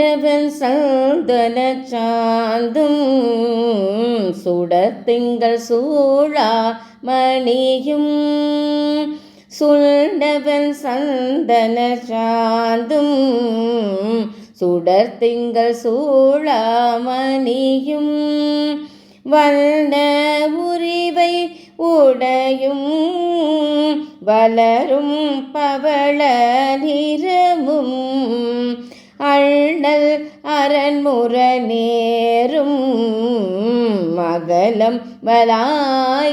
சுண்டவன் சந்தன சாந்தும் சுடத்திங்கள் சூழா மணியும். சுண்டவன் சந்தன சாந்தும் சுடர்த்திங்கள் சூழாமணியும் வண்ண உரிவை உடையும் வளரும் பவள நிறமும் அண்ணல் அரண்முற நேரும் மகளம் வலாயரவும்.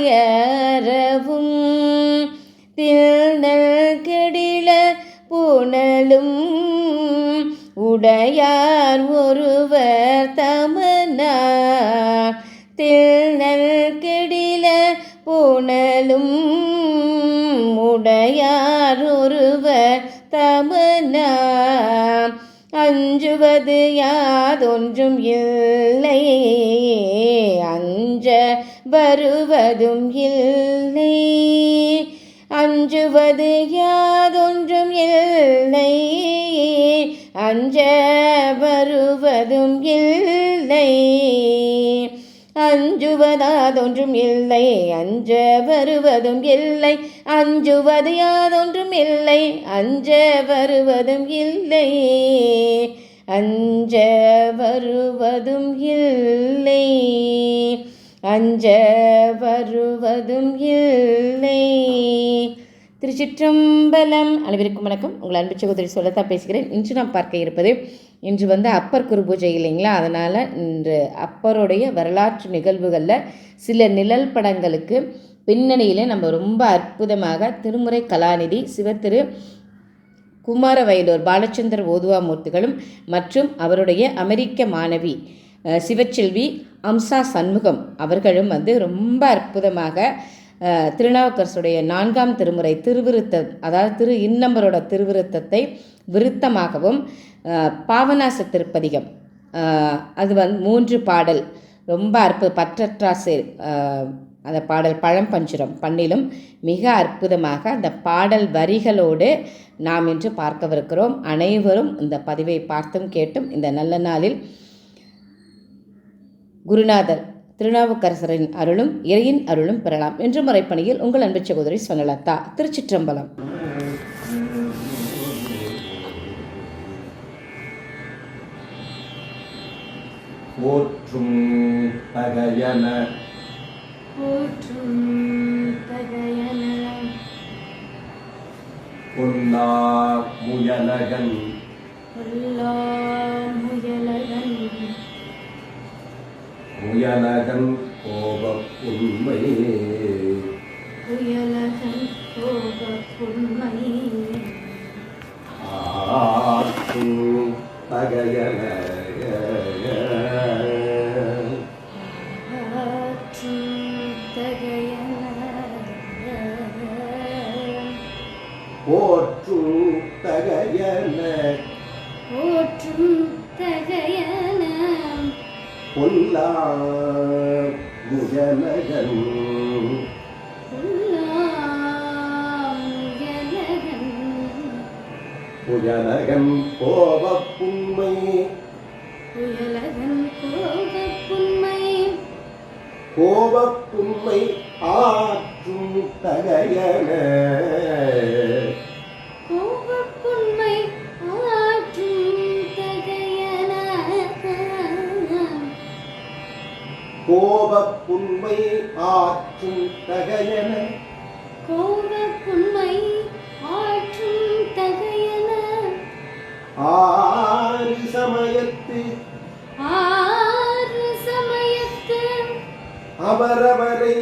தில்நல் கெடில புனலும் உடையார் ஒருவர் தமனார் தில்நல் கெடில புனலும் உடையார் ஒருவர் அஞ்சுவது யாதொன்றும் இல்லை. அஞ்ச வருவதும் இல்லை. அஞ்சுவது யாதொன்றும் இல்லை. அஞ்ச வருவதும் இல்லை. அஞ்சுவதாதொன்றும் இல்லை. அஞ்ச வருவதும் இல்லை. அஞ்சுவது யாதொன்றும் இல்லை. அஞ்ச வருவதும் இல்லை. அஞ்ச வருவதும் இல்லை. அஞ்ச வருவதும் இல்லை. திருச்சிற்றம்பலம். அனைவருக்கும் வணக்கம். உங்கள் அன்பு சகோதரி சொல்லத்தான் பேசுகிறேன். இன்று நான் பார்க்க இருப்பது இன்று வந்து அப்பர் குரு பூஜை இல்லைங்களா? அதனால் இன்று அப்பருடைய வரலாற்று நிகழ்வுகளில் சில நிழல் படங்களுக்கு பின்னணியில் நம்ம ரொம்ப அற்புதமாக திருமுறை கலாநிதி சிவத்திரு குமாரவயலூர் பாலச்சந்தர் ஓதுவாமூர்த்திகளும் மற்றும் அவருடைய அமெரிக்க மாணவி சிவச்செல்வி அம்சா சண்முகம் அவர்களும் வந்து ரொம்ப அற்புதமாக திருநாவுக்கரசுடைய நான்காம் திருமுறை திருவிருத்தம் அதாவது திரு இன்னம்பரோட திருவிருத்தத்தை விருத்தமாகவும் பாவனாச பாவநாச திருப்பதிகம் அது வந்து மூன்று பாடல் ரொம்ப அற்புத பற்றற்றாசு அந்த பாடல் பழம்பஞ்சுரம். பண்ணிலும் மிக அற்புதமாக அந்த பாடல் வரிகளோடு நாம் இன்று பார்க்கவிருக்கிறோம். அனைவரும் இந்த பதிவை பார்த்தும் கேட்டும் இந்த நல்ல நாளில் குருநாதர் திருநாவுக்கரசரின் அருளும் இறையின் அருளும் பெறலாம் என்ற முறைப்பணியில் உங்கள் அன்பு சகோதரி சொன்னலத்தா திருச்சிற்றம்பலம். போற்றும் பகையன போற்றும் தகையன பொன்னா முயலகன் பொல்லா முயலகன் முயலகன் கோப உண்மை புயலகன் கோப உண்மை ஆற்றும் தகையன. தகையன போற்றும் தகையன பொல்லா முயலகன் புல்லாமுயலகன் முயலகன் கோப உண்மை புயலகன் போக புண்மை கோபப்புண்மை ஆற்றும் தகையன. கோபப்புண்மை ஆற்றும் தகையன. கோப புண்மை ஆற்றும் தகையன. ஆரி சமயத்து ஆறு சமயத்து அவரவரை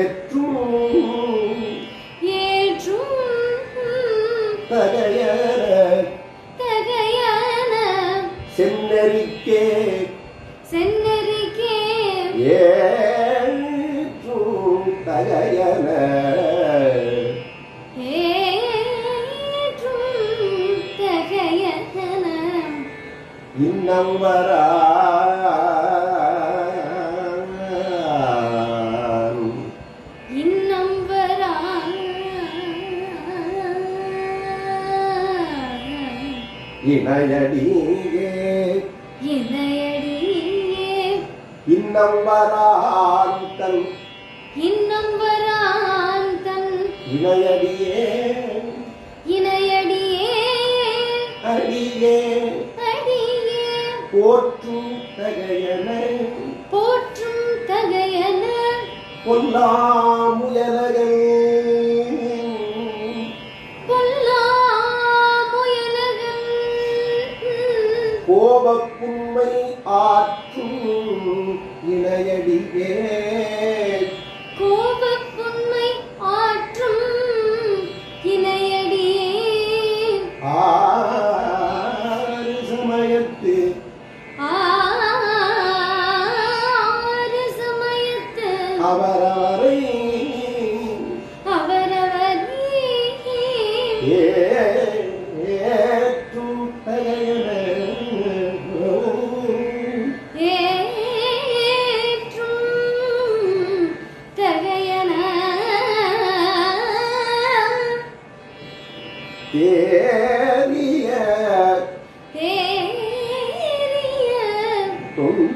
ஏற்றும் ஏற்றும் தகையன. தகையான சென்னறிக்கே சென்னறிக்கே ஏற்றும் தகையன. ஏற்றும் தகையன இன்னம் வரா இணையடியே. இணையடியே. இன்னம் வரான் தன் இன்னம் வரான் தன் இணையடியே. இணையடியே. அடியே. அடியே. போற்றும் தகையன. போற்றும் தகையன. பொல்லாமுயலகள் பொல்லாமுயலகன் உம்மை ஆற்றும் இணையடியே.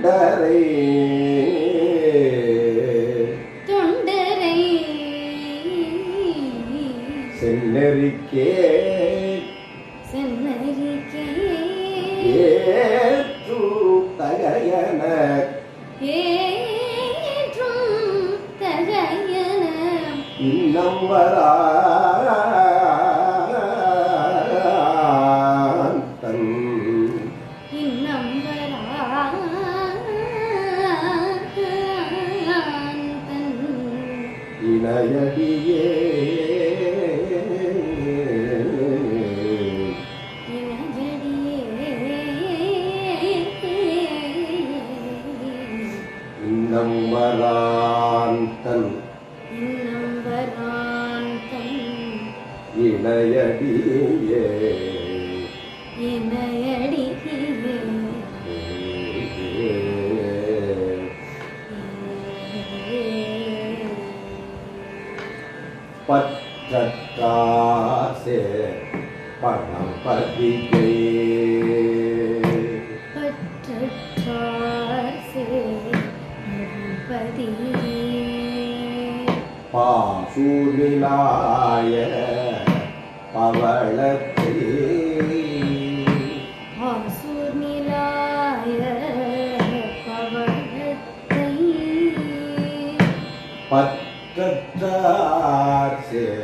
தொண்டரை பற்றற்றாசே பணம் பதிகை பற்றற்றார் பாசூரிலாய பவளத்தை ஆசூர் சே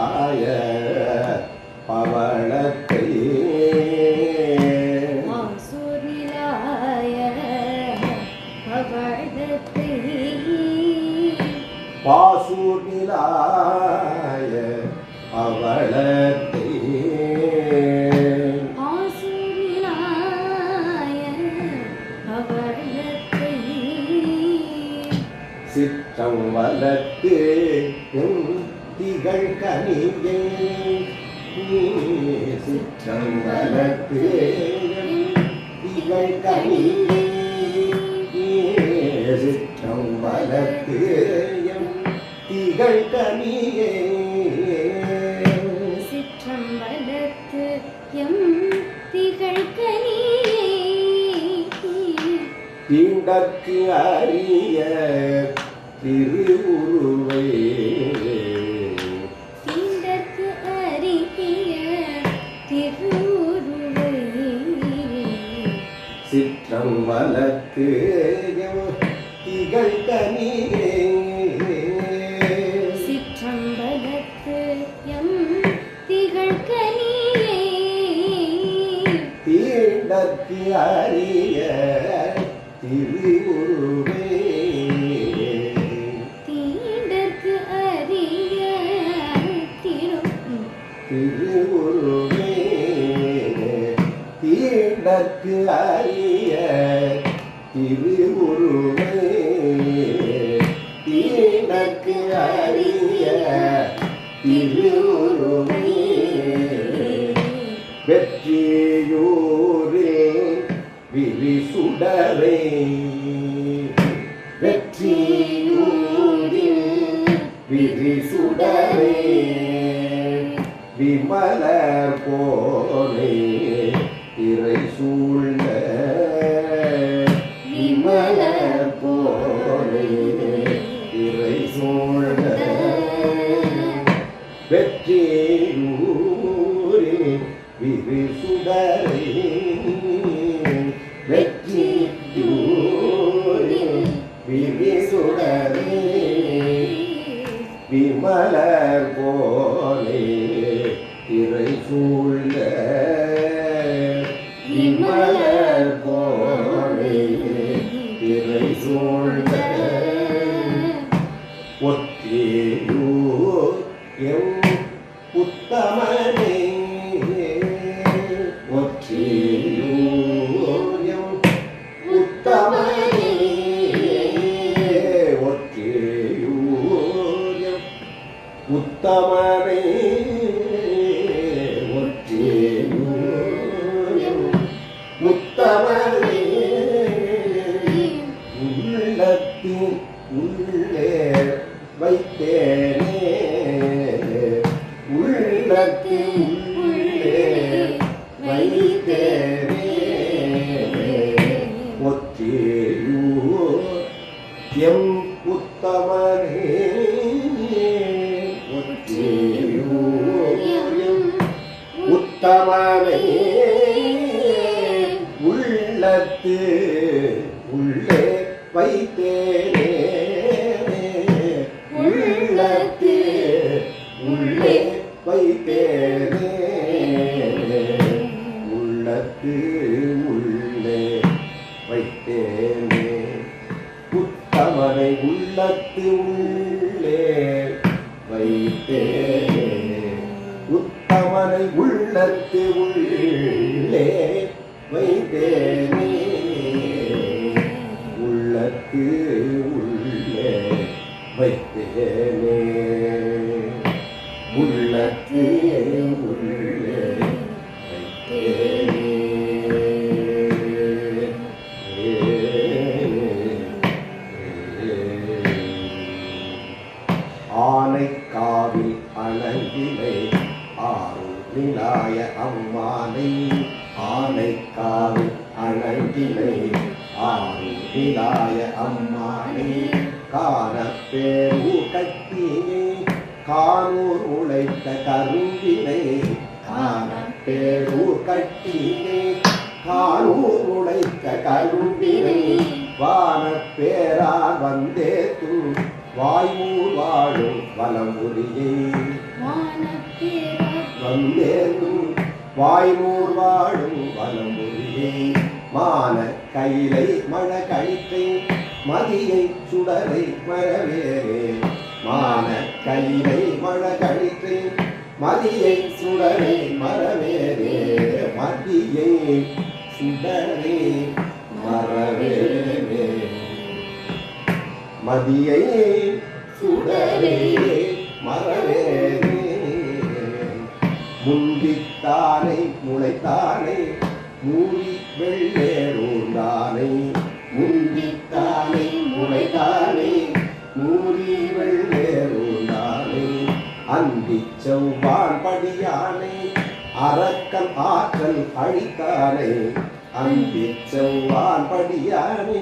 திகழ் கனியை இவள் வளர்த்து சிற்றம்பலத்து திகழ் கனியே சிற்றம்பலத்து எம் திகழ்கனியே தீண்டற்கு அறிய திருவுருவே. மலத்து திகழ் தனியே சிற்றம்பலத்து எம் திகழ் கனியே தீண்டத்தி அறிய திரு உருவே தீண்டற்கு தீண்டத்து அறிய திருவுருவே தீண்டற்கு அறிய திருவுருவே வெற்றியூரில் விரிசுடரே வெற்றியூரில் விரிசுடரே விமலர் போலே இறை சூழ்ந்த உள்ளே வைத்தேனே. உள்ளத்தின் உள்ளே வைத்தே வைத்தேனே. உள்ளத்து உள்ளே வைத்தேனே. உத்தமனை உள்ளத்து உள்ளே வைத்தேனே. உத்தமனை உள்ளத்து உள்ளே வைத்தேனே. உள்ளத்து உள்ளே வைத்தேனே. வானப்பேரார் வந்தே தூ வாய்மூர் வாழும் வலமுறியே வந்தே தூ வாய்மூர் வாழும் வலமுறியே மான கையிலை மழ கழித்தை மதியை சுடரை மரவேரே மான கையிலை மழ கழித்தை மதியை சுடரை மரவேரே மதியை சுடரை மரவேரே மதியை சுடரே மரவே முந்தித்தானை முளைத்தானை மூடி வெள்ளேறூர்ந்தானை முந்தித்தானை முளைத்தானை மூடி வெள்ளேறூர்ந்தானை அந்தி செவ்வான் படியானை அரக்கன் ஆற்றல் அழித்தானை. அந்தி செவ்வான் படியானை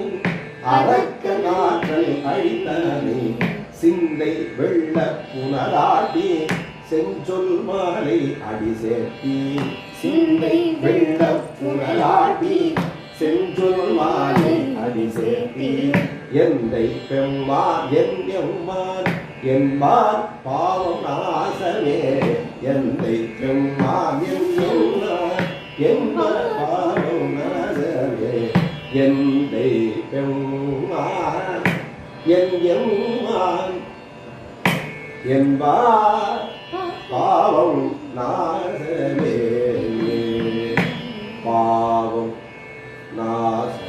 அரக்கன் நாற்றல் அழித்தானை சிந்தை வெள்ள புனராட்டி செஞ்சொல் மாலை அடி சேர்த்தி சிந்தை வெள்ள புனராட்டி செஞ்சொல் மாலை அடி சேர்த்தி எந்தை பெம்மான் என் எம்மான் என்பான் பாவம் நாசமே. எந்தை பெம்மான் என் எம்மான் என்பான் பாவம் நாசமே. என் தெய்வமான் என் எம்மான் என்பார் பாவம் நாசமே. பாவம் நாச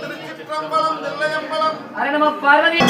திருச்சிற்றம்பலம் நெல்லையம்பலம் அரணம பார்வதி